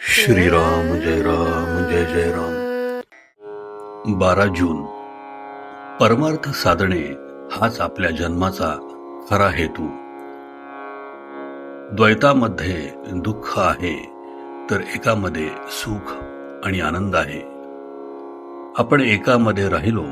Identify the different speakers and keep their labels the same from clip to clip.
Speaker 1: श्रीराम जय राम जय जय राम। बारा जून. परमार्थ साधणे हाच आपल्या जन्माचा खरा हेतू. द्वैतामध्ये दुःख आहे तर एकामध्ये सुख आणि आनंद आहे. आपण एकामध्ये राहिलो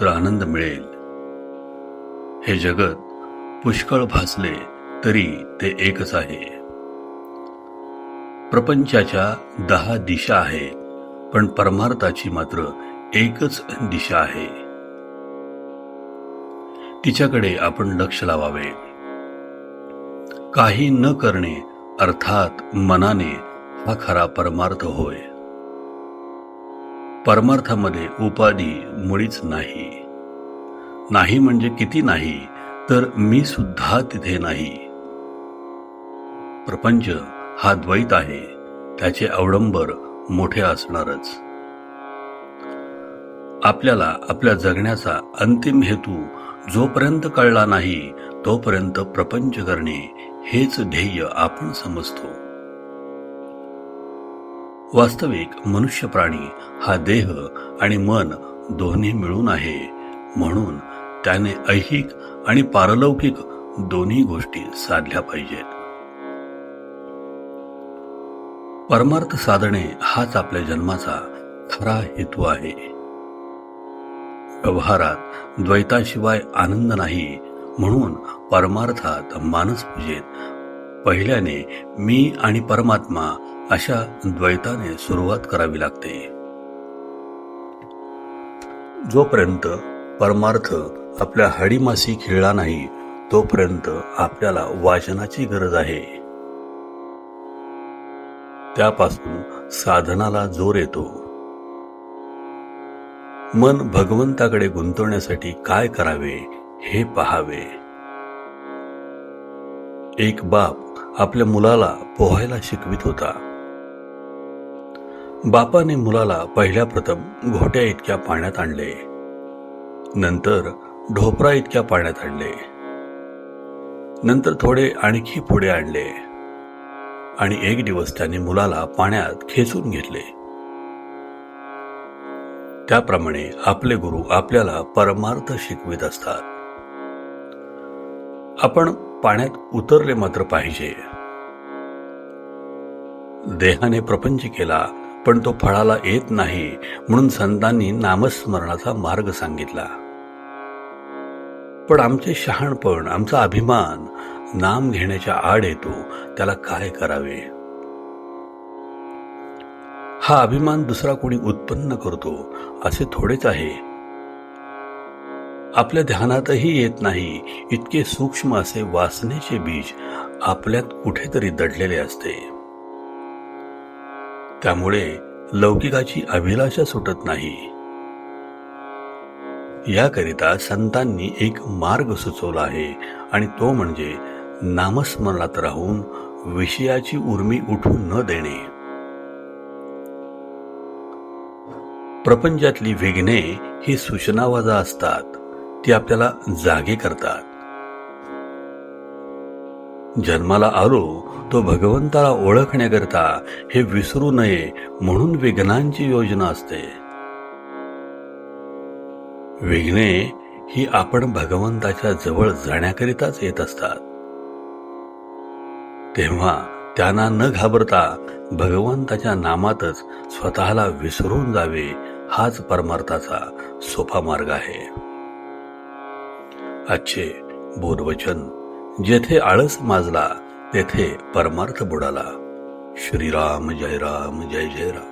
Speaker 1: तर आनंद मिळेल. हे जगत पुष्कळ भासले तरी ते एकच आहे. प्रपंचाच्या दहा दिशा आहेत पण परमार्थाची मात्र एकच दिशा आहे. तिच्याकडे आपण लक्ष लावावे. काही न करणे अर्थात मनाने हा खरा परमार्थ होय. परमार्थामध्ये उपाधी मुळीच नाही. नाही म्हणजे किती नाही तर मी सुद्धा तिथे नाही. प्रपंच हा द्वैत आहे त्याचे अवडंबर मोठे असणारच. आपल्याला आपल्या जगण्याचा अंतिम हेतू जोपर्यंत कळला नाही तोपर्यंत प्रपंच करणे हेच ध्येय आपण समजतो. वास्तविक मनुष्य प्राणी हा देह आणि मन दोन्ही मिळून आहे म्हणून त्याने ऐहिक आणि पारलौकिक दोन्ही गोष्टी साधल्या पाहिजेत. परमार्थ साधणे हाच आपल्या जन्माचा खरा हेतू आहे. व्यवहारात द्वैताशिवाय आनंद नाही म्हणून परमार्थात मानस पूजेत. पहिल्याने मी आणि परमात्मा अशा द्वैताने सुरुवात करावी लागते. जोपर्यंत परमार्थ आपल्या हाडीमासी खेळला नाही तोपर्यंत आपल्याला वाचनाची गरज आहे. त्यापासून साधनाला जोर येतो. मन भगवंताकडे गुंतवण्यासाठी काय करावे हे पहावे. एक बाप आपल्या मुलाला पोहायला शिकवित होता. बापाने मुलाला पहिल्या प्रथम घोट्या इतक्या पाण्यात आणले. नंतर ढोपरा इतक्या पाण्यात आणले. नंतर थोडे आणखी पुढे आणले. आणि एक दिवस त्याने मुलाला पाण्यात खेचून घेतले. त्याप्रमाणे आपले गुरु आपल्याला परमार्थ शिकवित असतात. आपण पाण्यात उतरले मात्र पाहिजे. देहाने प्रपंच केला पण तो फळाला येत नाही म्हणून संतांनी नामस्मरणाचा मार्ग सांगितला. पण आमचे शहाणपण आमचा अभिमान नाम घेण्याच्या आड येतो त्याला काय करावे? हा अभिमान दुसरा कोणी उत्पन्न करतो असे थोडेच आहे. आपल्या ध्यानातही येत नाही इतके सूक्ष्म असे वासनेचे बीज आपल्यात कुठेतरी दडलेले असते. त्यामुळे लौकिकाची अभिलाषा सुटत नाही. याकरिता संतांनी एक मार्ग सुचवला आहे आणि तो म्हणजे नामस्मरणात राहून विषयाची उर्मी उठून न देणे. प्रपंचातली विघ्ने ही सूचनावाजा असतात ती आपल्याला जागे करतात. जन्माला आलो तो भगवंताला ओळखण्याकरता हे विसरू नये म्हणून विघ्नांची योजना असते. विघ्ने ही आपण भगवंताच्या जवळ जाण्याकरिताच येत असतात. तेव्हा त्यांना न घाबरता भगवंताच्या नामातच स्वतःला विसरून जावे हाच परमार्थाचा सोपा मार्ग आहे. आजचे बोधवचन जेथे आळस माजला तेथे परमार्थ बुडाला. श्रीराम जय राम जय जय राम.